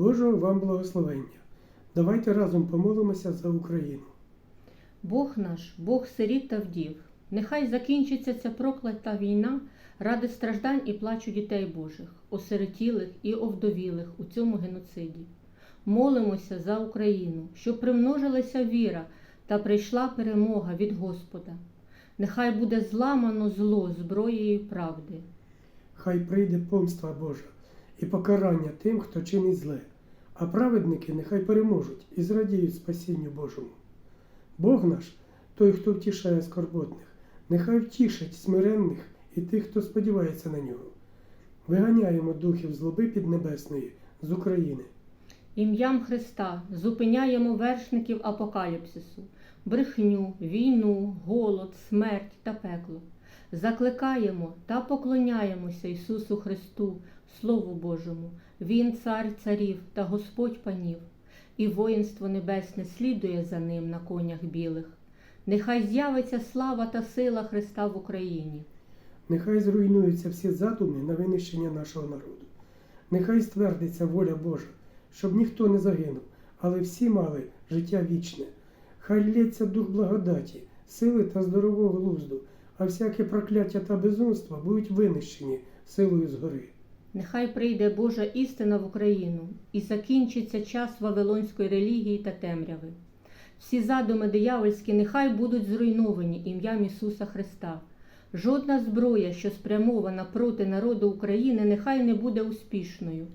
Божого вам благословення. Давайте разом помолимося за Україну. Бог наш, Бог сиріт та вдів. Нехай закінчиться ця проклята війна ради страждань і плачу дітей Божих, осиротілих і овдовілих у цьому геноциді. Молимося за Україну, щоб примножилася віра та прийшла перемога від Господа. Нехай буде зламано зло зброєю правди. Хай прийде помства Божа і покарання тим, хто чинить зле, а праведники нехай переможуть і зрадіють спасінню Божому. Бог наш, той, хто втішає скорботних, нехай втішить смиренних і тих, хто сподівається на нього. Виганяємо духів злоби піднебесної з України. Ім'ям Христа зупиняємо вершників апокаліпсису, брехню, війну, голод, смерть та пекло. Закликаємо та поклоняємося Ісусу Христу, Слову Божому. Він цар царів та Господь панів, і воїнство небесне слідує за ним на конях білих. Нехай з'явиться слава та сила Христа в Україні. Нехай зруйнуються всі задуми на винищення нашого народу. Нехай ствердиться воля Божа, щоб ніхто не загинув, але всі мали життя вічне. Хай лється дух благодаті, сили та здорового глузду, а всяке прокляття та безумство будуть винищені силою згори. Нехай прийде Божа істина в Україну і закінчиться час вавилонської релігії та темряви. Всі задуми диявольські нехай будуть зруйновані ім'ям Ісуса Христа. Жодна зброя, що спрямована проти народу України, нехай не буде успішною.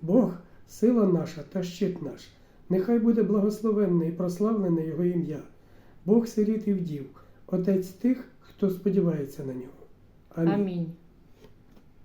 Бог сила наша та щит наш. Нехай буде благословенне і прославлене Його ім'я. Бог сиріт і вдів, Отець тих, хто сподівається на нього. Амінь.